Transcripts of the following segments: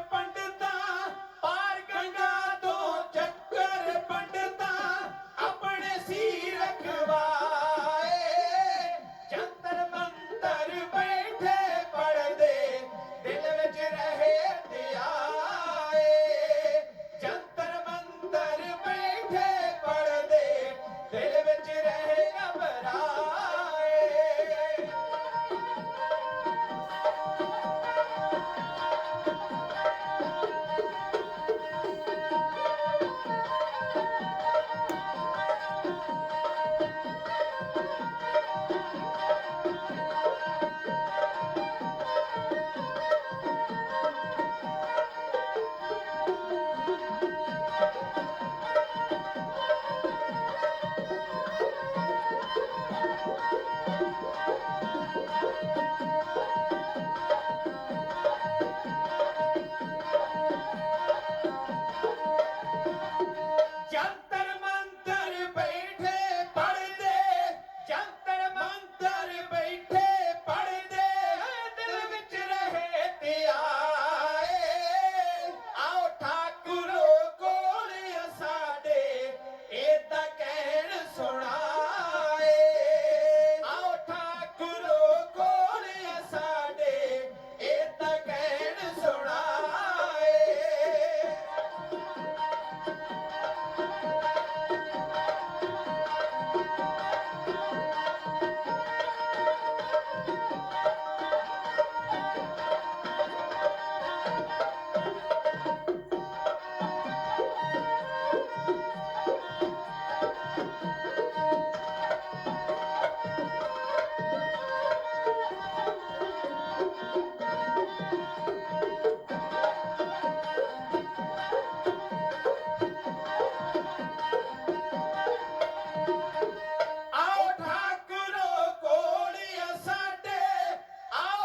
ਪੰਡਤਾ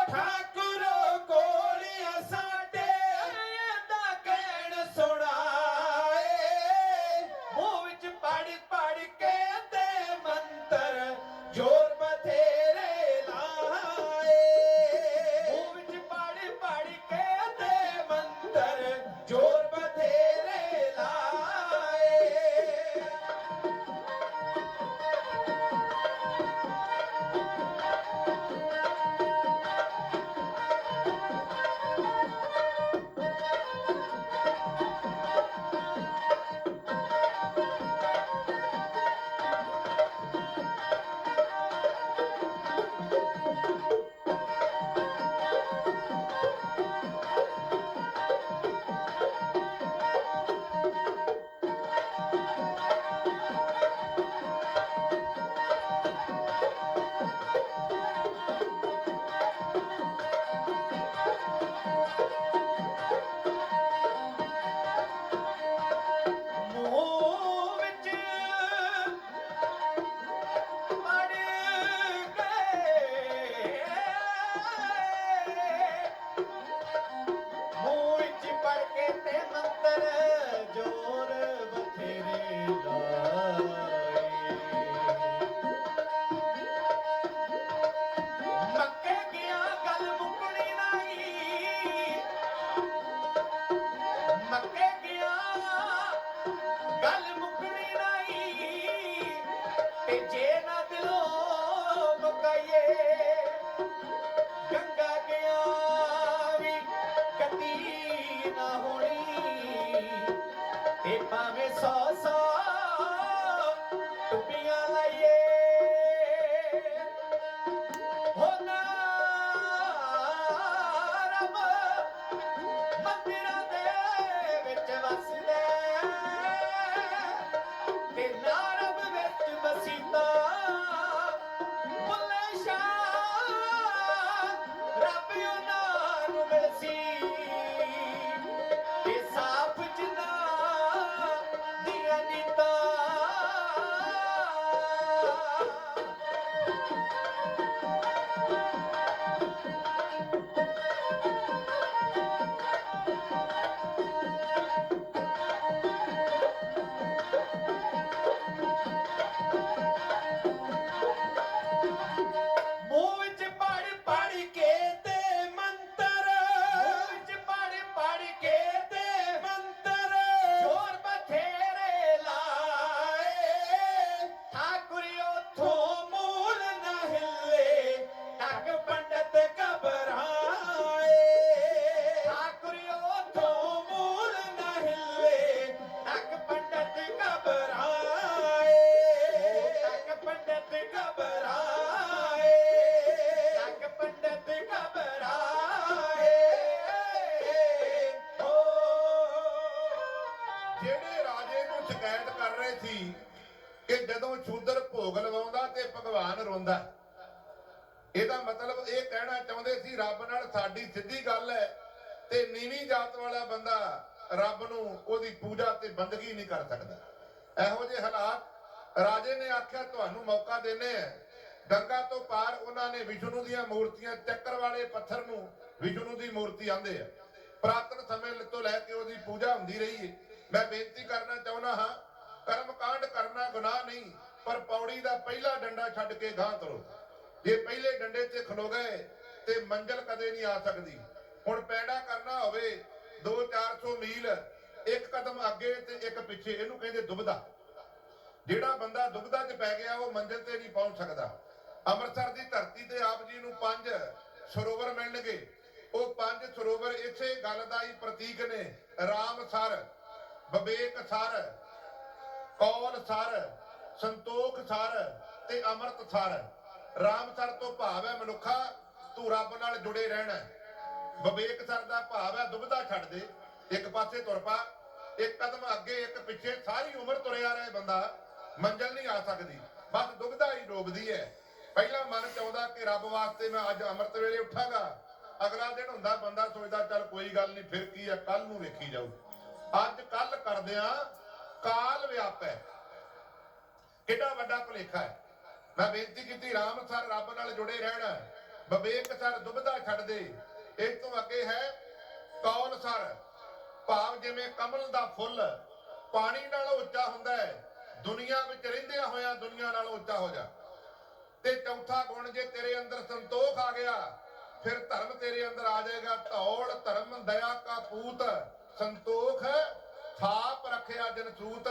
ਆਓ ਠਾਕੁਰੋ ਜਿਹੜੇ ਰਾਜੇ ਨੂੰ ਸ਼ਿਕਾਇਤ ਕਰ ਰਹੇ ਸੀ ਕਿ ਜਦੋਂ ਸ਼ੂਦਰ ਭੋਗ ਲਵਾਉਂਦਾ ਤੇ ਭਗਵਾਨ ਰੋਂਦਾ ਇਹਦਾ ਮਤਲਬ ਇਹ ਕਹਿਣਾ ਚਾਹੁੰਦੇ ਸੀ, ਰੱਬ ਨਾਲ ਸਾਡੀ ਸਿੱਧੀ ਗੱਲ ਹੈ ਤੇ ਨੀਵੀਂ ਜਾਤ ਵਾਲਾ ਬੰਦਾ ਰੱਬ ਨੂੰ ਉਹਦੀ ਪੂਜਾ ਤੇ ਬੰਦਗੀ ਨਹੀਂ ਕਰ ਸਕਦਾ। ਇਹੋ ਜਿਹੇ ਹਾਲਾਤ ਰਾਜੇ ਨੇ ਆਖਿਆ, ਤੁਹਾਨੂੰ ਮੌਕਾ ਦੇਣੇ ਆ ਗੰਗਾ ਤੋਂ ਪਾਰ ਉਹਨਾਂ ਨੇ ਵਿਸ਼ਨੂੰ ਦੀਆਂ ਮੂਰਤੀਆਂ, ਚੱਕਰ ਵਾਲੇ ਪੱਥਰ ਨੂੰ ਵਿਸ਼ਨੂੰ ਦੀ ਮੂਰਤੀ ਆਂਦੇ ਆ। ਪ੍ਰਾਤਨ ਸਮੇਂ ਤੋਂ ਲੈ ਕੇ ਉਹਦੀ ਪੂਜਾ ਹੁੰਦੀ ਰਹੀ ਹੈ ਮੈਂ ਬੇਨਤੀ ਕਰਨਾ ਚਾਹੁੰਦਾ ਹਾਂ ਕਰਮ ਕਾਂਡ ਕਰਨਾ ਗੁਨਾਹ ਨਹੀਂ, ਪਰ ਪੌੜੀ ਦਾ ਪਹਿਲਾ ਡੰਡਾ ਛੱਡ ਕੇ ਗਾਂ ਕਰੋ ਜੇ ਪਹਿਲੇ ਡੰਡੇ ਤੇ ਖਲੋ ਗਏ, ਤੇ ਮੰਜ਼ਲ ਕਦੇ ਨਹੀਂ ਆ ਸਕਦੀ। ਹੁਣ ਪੈੜਾ ਕਰਨਾ ਹੋਵੇ 2-400 ਮੀਲ, ਇੱਕ ਕਦਮ ਅੱਗੇ ਤੇ ਇੱਕ ਪਿੱਛੇ, ਇਹਨੂੰ ਕਹਿੰਦੇ ਦੁਬਦਾ। ਜਿਹੜਾ ਬੰਦਾ ਦੁਬਦਾ 'ਚ ਪੈ ਗਿਆ, ਉਹ ਮੰਜ਼ਿਲ ਤੇ ਨਹੀਂ ਪਹੁੰਚ ਸਕਦਾ। ਅੰਮ੍ਰਿਤਸਰ ਦੀ ਧਰਤੀ ਤੇ ਆਪ ਜੀ ਨੂੰ ਪੰਜ ਸਰੋਵਰ ਮਿਲਣਗੇ। ਉਹ ਪੰਜ ਸਰੋਵਰ ਇਸੇ ਗੱਲ ਦਾ ਹੀ ਪ੍ਰਤੀਕ ਨੇ, Ram sir. Vivek sir, Kaul sir, Santokh sir ਤੇ ਅੰਮ੍ਰਿਤ ਸਰ। ਰਾਮ ਸਰ ਤੋਂ ਭਾਵ ਹੈ ਮਨੁੱਖਾ, ਤੂੰ ਰੱਬ ਨਾਲ ਜੁੜੇ ਰਹਿਣਾ ਵਿਵੇਕ ਸਰ ਦਾ ਭਾਵ ਹੈ ਦੁਬਦਾ ਛੱਡ ਦੇ, ਇੱਕ ਪਾਸੇ ਤੁਰ ਪਾ, ਇੱਕ ਕਦਮ ਅੱਗੇ, ਇੱਕ ਪਿੱਛੇ, ਸਾਰੀ ਉਮਰ ਤੁਰਿਆ ਰਹੇ ਬੰਦਾ, ਮੰਜ਼ਲ ਨਹੀਂ ਆ ਸਕਦੀ। ਬਸ ਦੁਬਧਾ ਹੀ ਡੋਬਦੀ ਹੈ। ਪਹਿਲਾਂ ਮਨ ਚਾਹੁੰਦਾ ਕਿ ਰੱਬ ਵਾਸਤੇ ਮੈਂ ਅੱਜ ਅੰਮ੍ਰਿਤ ਵੇਲੇ ਉੱਠਾਂਗਾ। ਅਗਲਾ ਦਿਨ ਹੁੰਦਾ, ਬੰਦਾ ਸੋਚਦਾ, ਚੱਲ ਕੋਈ ਗੱਲ ਨਹੀਂ, ਫਿਰ ਕੀ ਹੈ? ਕੱਲ ਨੂੰ ਵੇਖੀ ਜਾਊ। ਅੱਜ ਕੱਲ ਕਰਦਿਆਂ ਕਾਲ ਵਿਆਪੈ ਕਿੰਨਾ ਵੱਡਾ ਭੁਲੇਖਾ ਹੈ। ਮੈਂ ਬੇਨਤੀ ਕੀਤੀ, ਰਾਮ ਸਰ ਰੱਬ ਨਾਲ ਜੁੜੇ ਰਹਿਣਾ। ਵਿਵੇਕ ਸਰ ਦੁਬਦਾ ਛੱਡ ਦੇ। ਇਸ ਤੋਂ ਅੱਗੇ ਹੈ ਕੌਲ ਸਰ? ਭਾਵ ਜਿਵੇਂ ਕਮਲ ਦਾ ਫੁੱਲ, ਪਾਣੀ ਨਾਲ ਉੱਚਾ ਹੁੰਦਾ ਹੈ। ਦੁਨੀਆ ਵਿੱਚ ਰਹਿੰਦਿਆਂ ਹੋਇਆਂ ਦੁਨੀਆ ਨਾਲ ਉੱਚਾ ਹੋ ਜਾ। ਤੇ ਚੌਥਾ ਗੁਣ ਜੇ ਤੇਰੇ ਅੰਦਰ ਸੰਤੋਖ ਆ ਗਿਆ, ਫਿਰ ਧਰਮ ਤੇਰੇ ਅੰਦਰ ਆ ਜਾਏਗਾ। ਧੌੜ ਧਰਮ ਦਇਆ ਕਾ ਪੂਤ। ਸੰਤੋਖ ਥਾਪ ਰੱਖਿਆ ਜਨ ਸੂਤ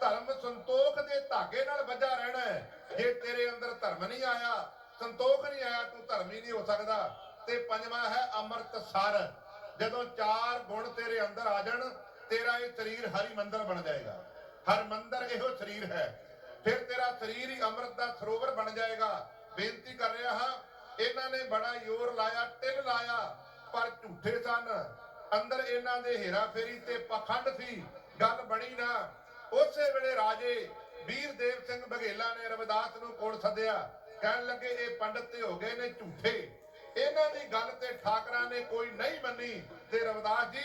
ਧਰਮ ਸੰਤੋਖ ਦੇ ਧਾਗੇ ਨਾਲ ਵੱਜਾ ਰਹਿਣਾ। ਹੈ ਜੇ ਤੇਰੇ ਅੰਦਰ ਧਰਮ ਨਹੀਂ ਆਇਆ, ਸੰਤੋਖ ਨਹੀਂ ਆਇਆ, ਤੂੰ ਧਰਮੀ ਨਹੀਂ ਹੋ ਸਕਦਾ। ਤੇ ਪੰਜਵਾਂ ਹੈ ਅੰਮ੍ਰਿਤ ਸਰ। ਜਦੋਂ ਚਾਰ ਗੁਣ ਤੇਰੇ ਅੰਦਰ ਆ ਜਾਣ, ਤੇਰਾ ਇਹ ਸਰੀਰ ਹਰੀ ਮੰਦਰ ਬਣ ਜਾਏਗਾ। ਹਰ ਮੰਦਰ ਇਹੋ ਸਰੀਰ ਹੈ। ਫਿਰ ਤੇਰਾ ਸਰੀਰ ਹੀ ਅੰਮ੍ਰਿਤ ਦਾ ਸਰੋਵਰ ਬਣ ਜਾਏਗਾ। ਬੇਨਤੀ ਕਰ ਰਿਹਾ ਹਾਂ, ਇਹਨਾਂ ਨੇ ਬੜਾ ਜ਼ੋਰ ਲਾਇਆ ਟਿਲ ਲਾਇਆ, ਪਰ ਝੂਠੇ ਸਨ। ਅੰਦਰ ਇਹਨਾਂ ਦੇ ਹੇਰਾ ਤੇ ਪਖੰਡ ਸੀ, ਗੱਲ ਬਣੀ ਨਾ। ਉਸੇ ਵੇਲੇ ਰਾਜੇ ਵੀਰ ਦੇਵ ਸਿੰਘ ਬਘੇਲਾ ਨੇ ਰਵਿਦਾਸ ਨੂੰ ਕੋਲ ਸੱਦਿਆ। ਕਹਿਣ ਲੱਗੇ, ਇਹ ਪੰਡਤ ਤੇ ਹੋ ਗਏ ਨੇ ਝੂਠੇ। ਇਹਨਾਂ ਦੀ ਗੱਲ ਤੇ ਠਾਕਰਾਂ ਨੇ ਕੋਈ ਨਹੀਂ ਮੰਨੀ। ਤੇ ਰਵਿਦਾਸ ਜੀ,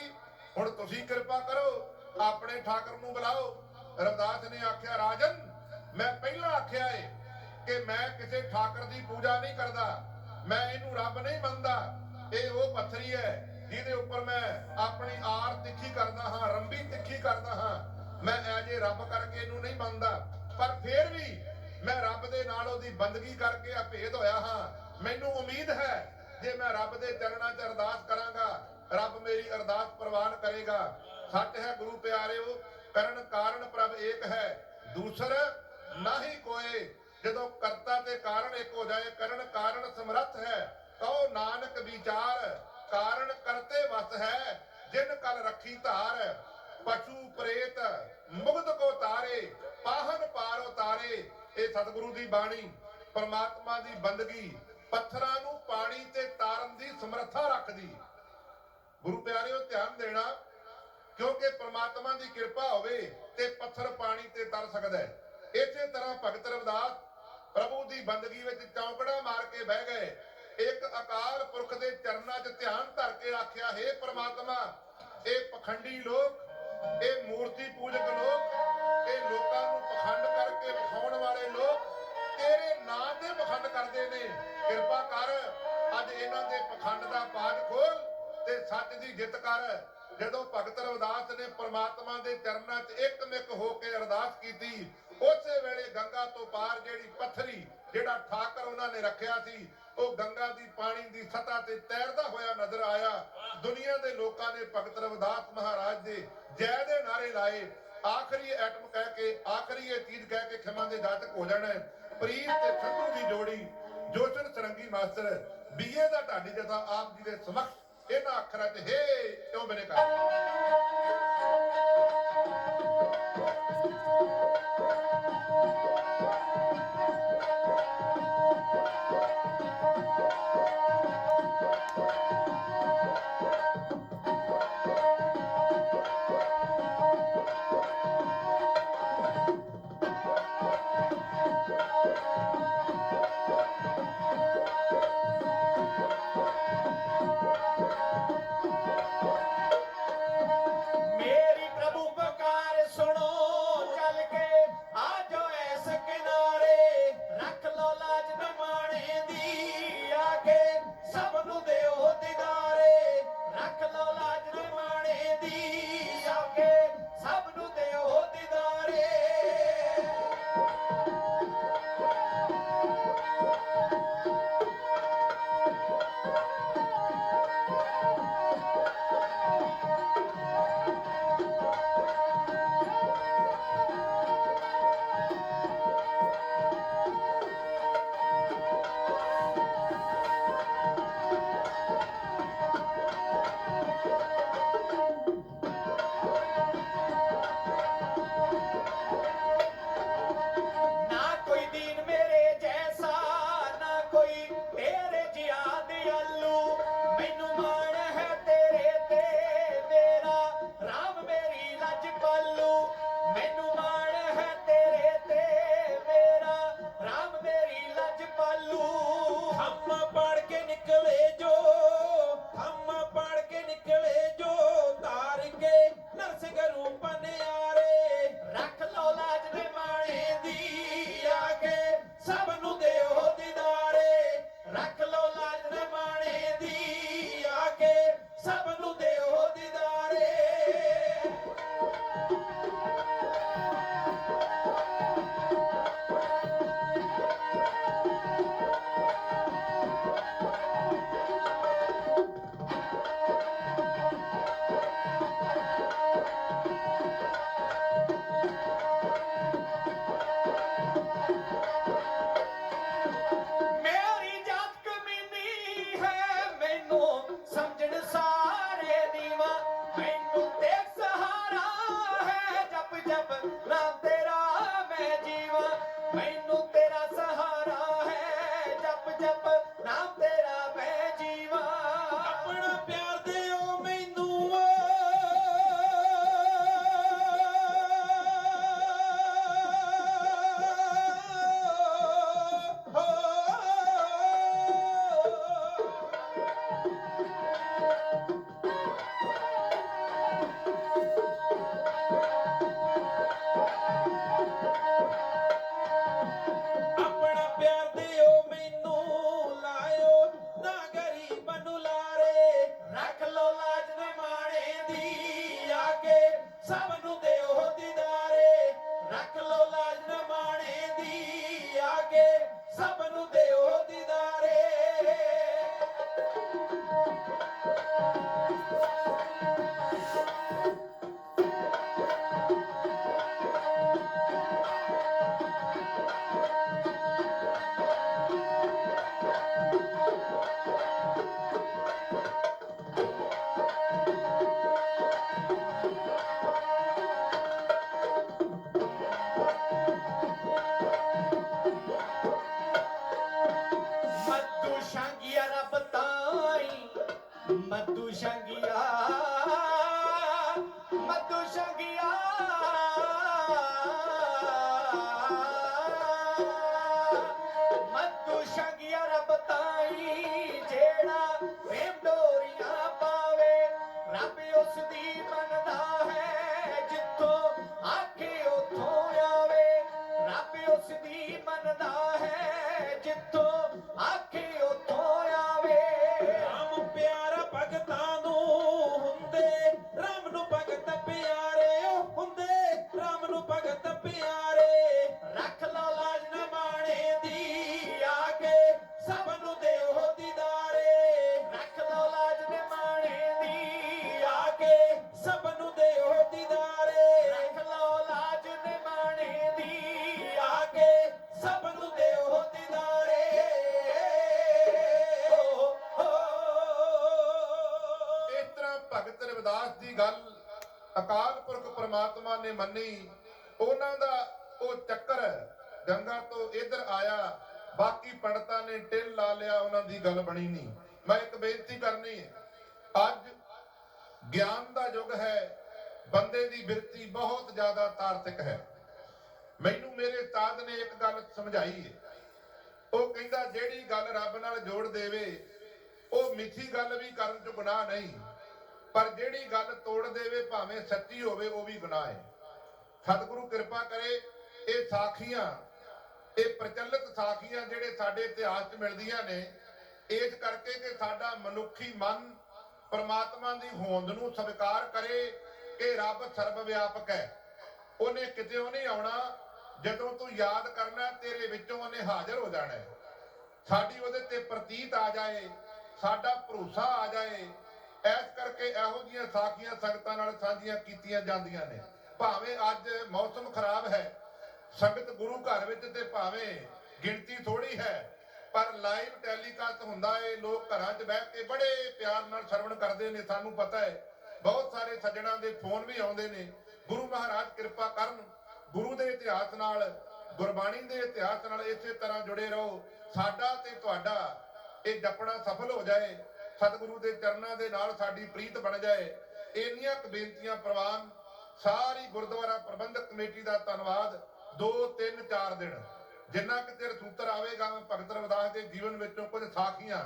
ਹੁਣ ਤੁਸੀਂ ਕਿਰਪਾ ਕਰੋ, ਆਪਣੇ ਠਾਕਰ ਨੂੰ ਬੁਲਾਓ। ਰਵਿਦਾਸ ਨੇ ਆਖਿਆ, ਰਾਜਨ, ਮੈਂ ਪਹਿਲਾਂ ਆਖਿਆ ਏ ਕਿ ਮੈਂ ਕਿਸੇ ਠਾਕਰ ਦੀ ਪੂਜਾ ਨਹੀਂ ਕਰਦਾ। ਮੈਂ ਇਹਨੂੰ ਰੱਬ ਨਹੀਂ ਮੰਨਦਾ। ਇਹ ਉਹ ਪੱਥਰੀ ਹੈ ਜਿਹਦੇ ਉੱਪਰ ਮੈਂ ਆਪਣੀ ਆਰ ਤਿੱਖੀ ਕਰਦਾ ਹਾਂ, ਰੰਬੀ ਤਿੱਖੀ ਕਰਦਾ ਹਾਂ, ਮੈਂ ਐਜੇ ਰੱਬ ਕਰਕੇ ਇਹਨੂੰ ਨਹੀਂ ਮੰਨਦਾ, ਪਰ ਫੇਰ ਵੀ ਮੈਂ ਰੱਬ ਦੇ ਨਾਲ ਉਹਦੀ ਬੰਦਗੀ ਕਰਕੇ ਅਭੇਦ ਹੋਇਆ ਹਾਂ। ਮੈਨੂੰ ਉਮੀਦ ਹੈ, ਜੇ ਮੈਂ ਰੱਬ ਦੇ ਚਰਨਾਂ 'ਚ ਅਰਦਾਸ ਕਰਾਂਗਾ, ਰੱਬ ਮੇਰੀ ਅਰਦਾਸ ਪ੍ਰਵਾਨ ਕਰੇਗਾ। ਸੱਚ ਹੈ ਗੁਰੂ ਪਿਆਰਿਓ, ਕਰਨ ਕਾਰਨ ਪ੍ਰਭ ਏਕ ਹੈ, ਦੂਸਰ ਨਹੀਂ ਕੋਏ। ਜਦੋਂ ਕਰਤਾ ਤੇ ਕਾਰਨ ਇੱਕ ਹੋ ਜਾਏ, ਕਰਨ ਕਾਰਨ ਸਮਰੱਥ ਹੈ ਕਹੋ ਨਾਨਕ ਵਿਚਾਰ ਕਾਰਨ ਕਰਤੇ ਵਸ ਹੈ, ਜਿਨ ਕਲ ਰੱਖੀ ਧਾਰ, ਪਸ਼ੂ ਪ੍ਰੇਤ, ਮੁਗਧ ਕੋ ਤਾਰੇ, ਪਾਹਨ ਪਾਰ ਉਤਾਰੇ। ਇਹ ਸਤਿਗੁਰੂ ਦੀ ਬਾਣੀ, ਪਰਮਾਤਮਾ ਦੀ ਬੰਦਗੀ, ਪੱਥਰਾਂ ਨੂੰ ਪਾਣੀ ਤੇ ਤਾਰਨ ਦੀ ਸਮਰੱਥਾ ਰੱਖਦੀ। ਗੁਰੂ ਪਿਆਰਿਓ, ਧਿਆਨ ਦੇਣਾ, ਕਿਉਂਕਿ ਪ੍ਰਮਾਤਮਾ ਦੀ ਕਿਰਪਾ ਹੋਵੇ ਤੇ ਪੱਥਰ ਪਾਣੀ ਤੇ ਤਰ ਸਕਦਾ ਹੈ। ਇਸੇ ਤਰ੍ਹਾਂ ਭਗਤ ਰਵਿਦਾਸ ਪ੍ਰਭੂ ਦੀ ਬੰਦਗੀ ਵਿੱਚ ਚੌਂਕੜਾ ਮਾਰ ਕੇ ਬਹਿ ਗਏ। ਇੱਕ ਅਕਾਲ ਪੁਰਖ ਦੇ ਚਰਨਾਂ 'ਚ ਧਿਆਨ ਧਰ ਕੇ ਆਖਿਆ, ਹੈ ਪ੍ਰਮਾਤਮਾ, ਇਹ ਪਖੰਡੀ ਲੋਕ, ਇਹ ਮੂਰਤੀ ਪੂਜਕ ਲੋਕ, ਇਹ ਲੋਕਾਂ ਨੂੰ ਪਖੰਡ ਕਰਕੇ ਵਿਖਾਉਣ ਵਾਲੇ ਲੋਕ, ਤੇਰੇ ਨਾਂ ਦੇ ਪਖੰਡ ਕਰਦੇ ਨੇ। ਕਿਰਪਾ ਕਰ, ਅੱਜ ਇਹਨਾਂ ਦੇ ਪਖੰਡ ਦਾ ਪਾਠ ਖੋਲ ਤੇ ਸੱਚ ਦੀ ਜਿੱਤ ਕਰ। ਜਦੋਂ ਭਗਤ ਰਵਿਦਾਸ ਨੇ ਪ੍ਰਮਾਤਮਾ ਦੇ ਚਰਨਾਂ 'ਚ ਇੱਕਮਿਕ ਹੋ ਕੇ ਅਰਦਾਸ ਕੀਤੀ, ਉਸੇ ਵੇਲੇ ਗੰਗਾ ਤੋਂ ਪਾਰ ਜਿਹੜੀ ਪੱਥਰੀ, ਜਿਹੜਾ ਠਾਕਰ ਉਹਨਾਂ ਨੇ ਰੱਖਿਆ ਸੀ ਉਹ ਗੰਗਾ ਦੀ ਪਾਣੀ ਦੀ ਸਤ੍ਹਾ ਤੇ ਤੈਰਦਾ ਹੋਇਆ ਨਜ਼ਰ ਆਇਆ। ਦੁਨੀਆ ਦੇ ਲੋਕਾਂ ਨੇ ਭਗਤ ਰਵਿਦਾਸ ਮਹਾਰਾਜ ਦੇ ਜੈ ਦੇ ਨਾਰੇ ਲਾਏ। ਆਖਰੀ ਐਟਮ ਕਹਿ ਕੇ, ਆਖਰੀ ਇਹ ਚੀਜ਼ ਕਹਿ ਕੇ ਖਿਮਾ ਦੇ ਜਾਤਕ ਹੋ ਜਾਣਾ ਪ੍ਰੀਤ ਤੇ ਸੰਧੂ ਦੀ ਜੋੜੀ ਜੋਸ਼ਨ ਸਰੰਗੀ ਮਾਸਟਰ, ਬੀਏ ਦਾ ਢਾਡੀ ਜਥਾ ਆਪ ਜੀ ਦੇ ਸਮਕਸ਼ ਇਹਨਾਂ ਅੱਖਰਾਂ 'ਚ, ਹੇ, ਕਿਉਂ ਬਨੇ ਕਰ ਤੋਂ ਇੱਧਰ ਆਇਆ, ਬਾਕੀ ਪੰਡਤਾਂ ਨੇ ਟਿਲ ਲਾ ਲਿਆ, ਉਹਨਾਂ ਦੀ ਗੱਲ ਬਣੀ ਨਹੀਂ। ਮੈਂ ਇੱਕ ਬੇਨਤੀ ਕਰਨੀ ਹੈ, ਅੱਜ ਗਿਆਨ ਦਾ ਯੁੱਗ ਹੈ, ਬੰਦੇ ਦੀ ਬਿਰਤੀ ਬਹੁਤ ਜ਼ਿਆਦਾ ਤਾਰਥਿਕ ਹੈ। ਮੈਨੂੰ ਮੇਰੇ ਉਸਤਾਦ ਨੇ ਇੱਕ ਗੱਲ ਸਮਝਾਈ ਹੈ। ਉਹ ਕਹਿੰਦਾ, ਜਿਹੜੀ ਗੱਲ ਰੱਬ ਨਾਲ ਜੋੜ ਦੇਵੇ, ਉਹ ਮਿੱਠੀ ਗੱਲ ਵੀ ਕਰਨ ਚ ਗੁਨਾਹ ਨਹੀਂ, ਪਰ ਜਿਹੜੀ ਗੱਲ ਤੋੜ ਦੇਵੇ, ਭਾਵੇਂ ਸੱਚੀ ਹੋਵੇ, ਉਹ ਵੀ ਗੁਨਾਹ ਹੈ। ਸਤਿਗੁਰੂ ਕਿਰਪਾ ਕਰੇ, ਇਹ ਸਾਖੀਆਂ ਇਹ ਪ੍ਰਚਲਿਤ ਸਾਖੀਆਂ ਜਿਹੜੇ ਸਾਡੇ ਇਤਿਹਾਸ 'ਚ ਮਿਲਦੀਆਂ ਨੇ, ਇਸ ਕਰਕੇ ਕਿ ਸਾਡਾ ਮਨੁੱਖੀ ਮਨ ਪਰਮਾਤਮਾ ਦੀ ਹੋਂਦ ਨੂੰ ਸਵੀਕਾਰ ਕਰੇ ਕਿ ਰੱਬ ਸਰਬ ਵਿਆਪਕ ਹੈ। ਉਹਨੇ ਕਿਤੇ ਨਹੀਂ ਆਉਣਾ, ਜਦੋਂ ਤੂੰ ਯਾਦ ਕਰਨਾ ਤੇਰੇ ਵਿੱਚੋਂ ਉਹਨੇ ਹਾਜ਼ਰ ਹੋ ਜਾਣਾ ਸਾਡੀ ਉਹਦੇ ਤੇ ਪ੍ਰਤੀਤ ਆ ਜਾਏ, ਸਾਡਾ ਭਰੋਸਾ ਆ ਜਾਏ, ਇਸ ਕਰਕੇ ਇਹੋ ਜਿਹੀਆਂ ਸਾਖੀਆਂ ਸੰਗਤਾਂ ਨਾਲ ਸਾਂਝੀਆਂ ਕੀਤੀਆਂ ਜਾਂਦੀਆਂ ਨੇ। ਭਾਵੇਂ ਅੱਜ ਮੌਸਮ ਖਰਾਬ ਹੈ ਸੰਗਤ ਗੁਰੂ ਘਰ ਵਿੱਚ ਤੇ ਭਾਵੇਂ ਗਿਣਤੀ ਥੋੜੀ ਹੈ, ਪਰ ਲਾਈਵ ਟੈਲੀਕਾਸਟ ਹੁੰਦਾ ਏ, ਲੋਕ ਘਰਾਂ 'ਚ ਬਹਿ ਕੇ ਬੜੇ ਪਿਆਰ ਨਾਲ ਸਰਵਣ ਕਰਦੇ ਨੇ, ਸਾਨੂੰ ਪਤਾ ਹੈ ਬਹੁਤ ਸਾਰੇ ਸੱਜਣਾਂ ਦੇ ਫੋਨ ਵੀ ਆਉਂਦੇ ਨੇ। ਗੁਰੂ ਮਹਾਰਾਜ ਕਿਰਪਾ ਕਰਨ, ਗੁਰੂ ਦੇ ਇਤਿਹਾਸ ਨਾਲ, ਗੁਰਬਾਣੀ ਦੇ ਇਤਿਹਾਸ ਨਾਲ ਇਸੇ ਤਰ੍ਹਾਂ ਜੁੜੇ ਰਹੋ। ਸਾਡਾ ਤੇ ਤੁਹਾਡਾ, ਇਹ ਜਪਣਾ ਸਫਲ ਹੋ ਜਾਏ, ਸਤਿਗੁਰੂ ਦੇ ਚਰਨਾਂ ਦੇ ਨਾਲ ਸਾਡੀ ਪ੍ਰੀਤ ਬਣ ਜਾਏ। ਇੰਨੀਆਂ ਬੇਨਤੀਆਂ ਪ੍ਰਵਾਨ, ਸਾਰੀ ਗੁਰਦੁਆਰਾ ਪ੍ਰਬੰਧਕ ਕਮੇਟੀ ਦਾ ਧੰਨਵਾਦ। 2 3 4 ਦਿਨ। ਜਿੰਨਾ ਕਿ ਚਿਰ ਸੂਤਰ ਆਵੇਗਾ, ਮੈਂ ਭਗਤ ਰਵਿਦਾਸ ਦੇ ਜੀਵਨ ਵਿੱਚੋਂ ਕੁਝ ਸਾਖੀਆਂ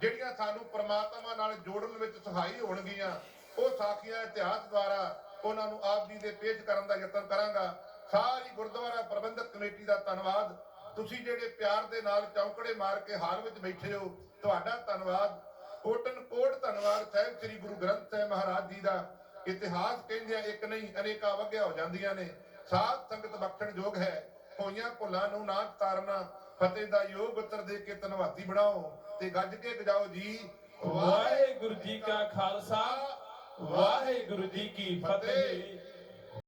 ਜਿਹੜੀਆਂ ਸਾਨੂੰ ਪ੍ਰਮਾਤਮਾ ਨਾਲ ਜੋੜਨ ਵਿੱਚ ਸਹਾਈ ਹੋਣਗੀਆਂ, ਉਹ ਸਾਖੀਆਂ ਇਤਿਹਾਸ ਦੁਆਰਾ ਉਹਨਾਂ ਨੂੰ ਆਪ ਜੀ ਦੇ ਪੇਸ਼ ਕਰਨ ਦਾ ਯਤਨ ਕਰਾਂਗਾ। ਸਾਰੀ ਗੁਰਦੁਆਰਾ ਪ੍ਰਬੰਧਕ ਕਮੇਟੀ ਦਾ ਧੰਨਵਾਦ। ਤੁਸੀਂ ਜਿਹੜੇ ਪਿਆਰ ਦੇ ਨਾਲ ਚੌਂਕੜੇ ਮਾਰ ਕੇ ਹਾਲ ਵਿੱਚ ਬੈਠੇ ਹੋ, ਤੁਹਾਡਾ ਧੰਨਵਾਦ। ਕੋਟਨ ਕੋਟ ਧੰਨਵਾਦ ਸਾਹਿਬ ਸ੍ਰੀ ਗੁਰੂ ਗ੍ਰੰਥ ਸਾਹਿਬ ਮਹਾਰਾਜ ਜੀ ਦਾ। ਇਤਿਹਾਸ ਕਹਿੰਦਿਆਂ ਇੱਕ ਨਹੀਂ, ਅਨੇਕਾਂ ਵਗਿਆ ਹੋ ਜਾਂਦੀਆਂ ਨੇ। ਸਾਧ ਸੰਗਤ ਬਖਸ਼ਣ ਯੋਗ ਹੈ। ਹੋਈਆਂ ਭੁੱਲਾਂ ਨੂੰ ਨਾ ਤਾਰਨਾ, ਫਤਿਹ ਦਾ ਯੋਗ ਉਤਰ ਦੇ ਕੇ ਧੰਨਵਾਦੀ ਬਣਾਓ ਤੇ ਗੱਜ ਕੇ ਗਜਾਓ ਜੀ, ਵਾਹਿਗੁਰੂ ਜੀ ਕਾ ਖਾਲਸਾ, ਵਾਹਿਗੁਰੂ ਜੀ ਕੀ ਫਤਿਹ।